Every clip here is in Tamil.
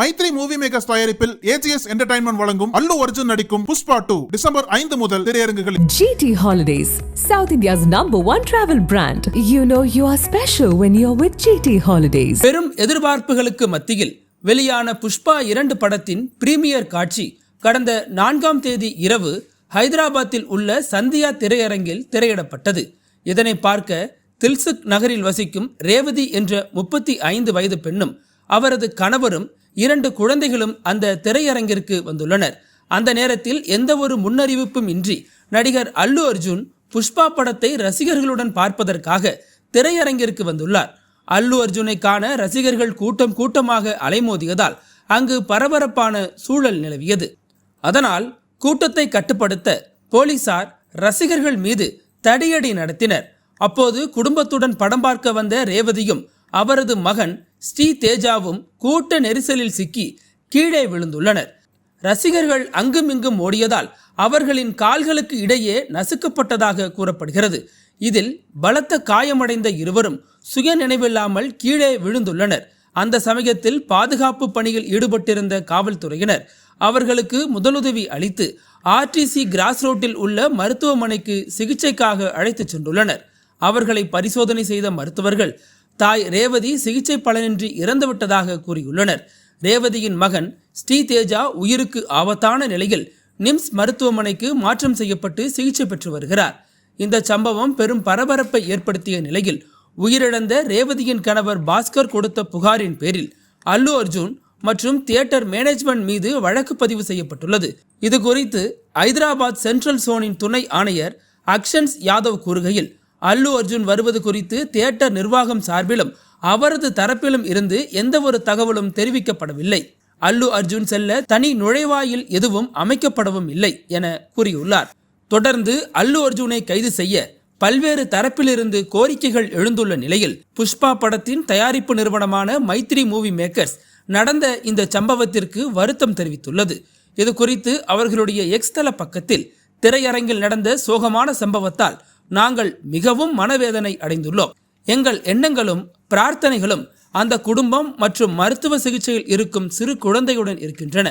மைத்ரி மூவி மேக்கர்ஸ் தயாரிப்பில் ஏஜிஎஸ் என்டர்டைன்மெண்ட் வழங்கும் அல்லு அர்ஜுன் நடிக்கும் புஷ்பா டூ டிசம்பர் ஐந்து முதல் திரையரங்குகளில் GT Holidays, South India's number one travel brand. You know you are special when you're with GT Holidays. பெரும் எதிர்பார்ப்புகளுக்கு மத்தியில் வெளியான புஷ்பா இரண்டு படத்தின் பிரீமியர் காட்சி கடந்த நான்காம் தேதி இரவு ஹைதராபாத்தில் உள்ள சந்தியா திரையரங்கில் திரையிடப்பட்டது இதனை பார்க்க தில்சுக் நகரில் வசிக்கும் ரேவதி என்ற முப்பத்தி ஐந்து வயது பெண்ணும் அவரது கணவரும் இரண்டு குழந்தைகளும் அந்த திரையரங்கிற்கு வந்துள்ளனர். அந்த நேரத்தில் எந்த ஒரு முன்னறிவிப்பும் இன்றி நடிகர் அல்லு அர்ஜுன் புஷ்பா படத்தை ரசிகர்களுடன் பார்ப்பதற்காக திரையரங்கிற்கு வந்துள்ளார். அல்லு அர்ஜுனை காண ரசிகர்கள் கூட்டம் கூட்டமாக அலைமோதியதால் அங்கு பரபரப்பான சூழல் நிலவியது. அதனால் கூட்டத்தை கட்டுப்படுத்த போலீசார் ரசிகர்கள் மீது தடியடி நடத்தினர். அப்போது குடும்பத்துடன் படம் பார்க்க வந்த ரேவதியும் அவரது மகன் ஸ்ரீ தேஜாவும் கூட்ட நெரிசலில் சிக்கி கீழே விழுந்துள்ளனர். ரசிகர்கள் அங்குமிங்கும் ஓடியதால் அவர்களின் கால்களுக்கு இடையே நசுக்கப்பட்டதாக கூறப்படுகிறது. இதில் பலத்த காயமடைந்த இருவரும் சுய நினைவில்லாமல் கீழே விழுந்துள்ளனர். அந்த சமயத்தில் பாதுகாப்பு பணியில் ஈடுபட்டிருந்த காவல்துறையினர் அவர்களுக்கு முதலுதவி அளித்து ஆர்டிசி கிராஸ் ரோட்டில் உள்ள மருத்துவமனைக்கு சிகிச்சைக்காக அழைத்துச் சென்றுள்ளனர். அவர்களை பரிசோதனை செய்த மருத்துவர்கள் தாய் ரேவதி சிகிச்சை பலனின்றி இறந்துவிட்டதாக கூறியுள்ளனர். ரேவதியின் மகன் ஸ்ரீ தேஜா உயிருக்கு ஆபத்தான நிலையில் நிம்ஸ் மருத்துவமனைக்கு மாற்றம் செய்யப்பட்டு சிகிச்சை பெற்று வருகிறார். இந்த சம்பவம் பெரும் பரபரப்பை ஏற்படுத்திய நிலையில் உயிரிழந்த ரேவதியின் கணவர் பாஸ்கர் கொடுத்த புகாரின் பேரில் அல்லு அர்ஜுன் மற்றும் தியேட்டர் மேனேஜ்மெண்ட் மீது வழக்கு பதிவு செய்யப்பட்டுள்ளது. இது குறித்து ஐதராபாத் சென்ட்ரல் சோனின் துணை ஆணையர் அக்ஷன்ஸ் யாதவ் கூறுகையில் அல்லு அர்ஜுன் வருவது குறித்து தியேட்டர் நிர்வாகம் சார்பிலும் அவரது தரப்பிலும் இருந்து எந்த ஒரு தகவலும் தெரிவிக்கப்படவில்லை. அல்லு அர்ஜுன் செல்ல தனி நுழைவாயில் எதுவும் அமைக்கப்படவும் இல்லை என கூறியுள்ளார். தொடர்ந்து அல்லு அர்ஜுனை கைது செய்ய பல்வேறு தரப்பிலிருந்து கோரிக்கைகள் எழுந்துள்ள நிலையில் புஷ்பா படத்தின் தயாரிப்பு நிறுவனமான மைத்ரி மூவி மேக்கர்ஸ் நடந்த இந்த சம்பவத்திற்கு வருத்தம் தெரிவித்துள்ளது. இது குறித்து அவர்களுடைய எக்ஸ்தல பக்கத்தில் திரையரங்கில் நடந்த சோகமான சம்பவத்தால் நாங்கள் மிகவும் மனவேதனை அடைந்துள்ளோம். எங்கள் எண்ணங்களும் பிரார்த்தனைகளும் அந்த குடும்பம் மற்றும் மருத்துவ சிகிச்சையில் இருக்கும் சிறு குழந்தையுடன் இருக்கின்றன.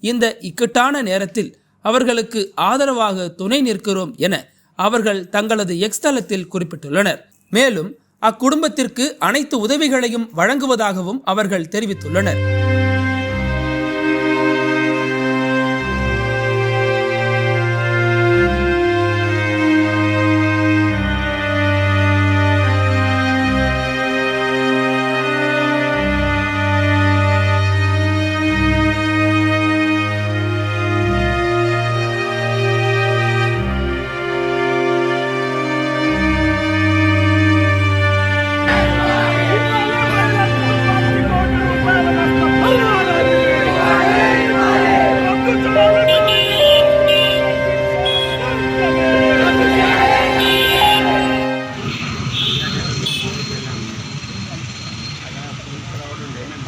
இந்த இக்கட்டான நேரத்தில் அவர்களுக்கு ஆதரவாக துணை நிற்கிறோம் என அவர்கள் தங்களது எக்ஸ் தளத்தில் குறிப்பிட்டுள்ளனர். மேலும் அக்குடும்பத்திற்கு அனைத்து உதவிகளையும் வழங்குவதாகவும் அவர்கள் தெரிவித்துள்ளனர்.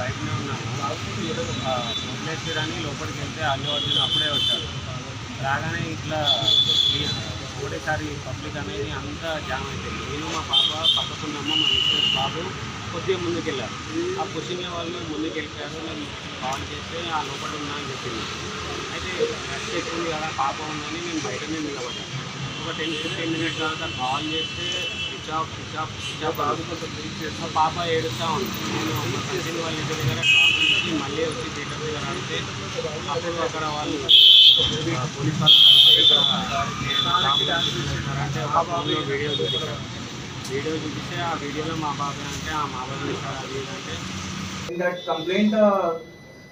బయటనే ఉన్నాను వదిలేసారని లోపలికి వెళ్తే అల్లు అర్జున్ అప్పుడే వచ్చాడు. రాగానే ఇట్లా ఒకటేసారి పబ్లిక్ అనేది అంతా జామ్ అయిపోయింది. నేను మా పాప పక్కకున్నాము మా మిస్టర్ బాబు కొద్దిగా ముందుకెళ్ళారు. ఆ పుషింగ్ వాళ్ళు ముందుకెళ్ళారు వెళ్ళిపోయారు నేను కాల్ చేస్తే ఆ లోపల ఉన్నా అని చెప్పింది. అయితే రష్ ఎక్కువ ఉంది కదా పాప ఉందని నేను బయటనే నిలబడ్డాను. ఒక టెన్ ఫిఫ్టీన్ మినిట్స్ తర్వాత కాల్ చేస్తే switch off switch off switch off మా పాప ఏడుస్తూ ఉంది నేను మా కజిన్ వాళ్ళ ఇంటి దగ్గర డ్రాప్ చేసి మళ్ళీ వచ్చి థియేటర్ దగ్గర ఆడితే అప్పుడు అక్కడ వాళ్ళు ఆ, పోలీస్ వాళ్ళు అంటే ఇక్కడ నేను డ్రాప్ చేస్తున్నారంటే ఒక ఫోన్లో వీడియో చూపించారు వీడియో చూపిస్తే ఆ వీడియోలో మా బాబాయ్ అంటే ఆ మా బాబాయ్ ఇస్తారు అది ఇది అంటే In that complaint, uh,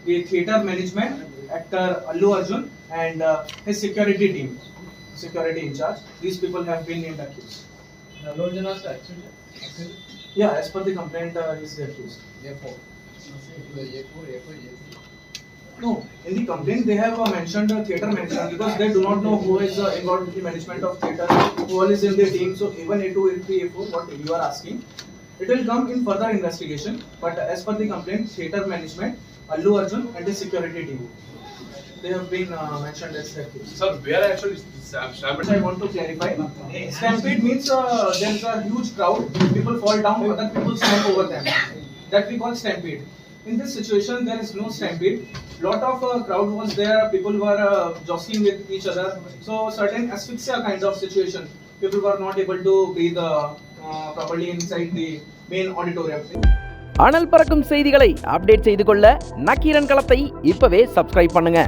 the theater management, actor Allu Arjun, and uh, his security team, security in charge, these people have been named accused. Yeah, as per the complaint, uh, he is accused. No, in the complaint they have uh, mentioned uh, theater management because they do not know who is uh, involved in the management of theater, who all is in the team. So even A2, A3, A4, what you are asking, it will come in further investigation. But uh, as per the complaint, theater management, Allu Arjun and the security team, they have been uh, mentioned as accused. Sir, where actually Which I want to clarify. Stampede means uh, there is a huge crowd, people fall down, other people stamp over them. That we call stampede. in this situation, there is no stampede. Lot of uh, crowd was there. People were uh, jostling with each other. So certain asphyxia kind of situation. People were not able to breathe uh, uh, properly inside the main auditorium. அனல் பறக்கும் செய்திகளை அப்டேட் செய்து கொள்ள நக்கீரன் களத்தை இப்பவே சப்ஸ்கிரைப் பண்ணுங்க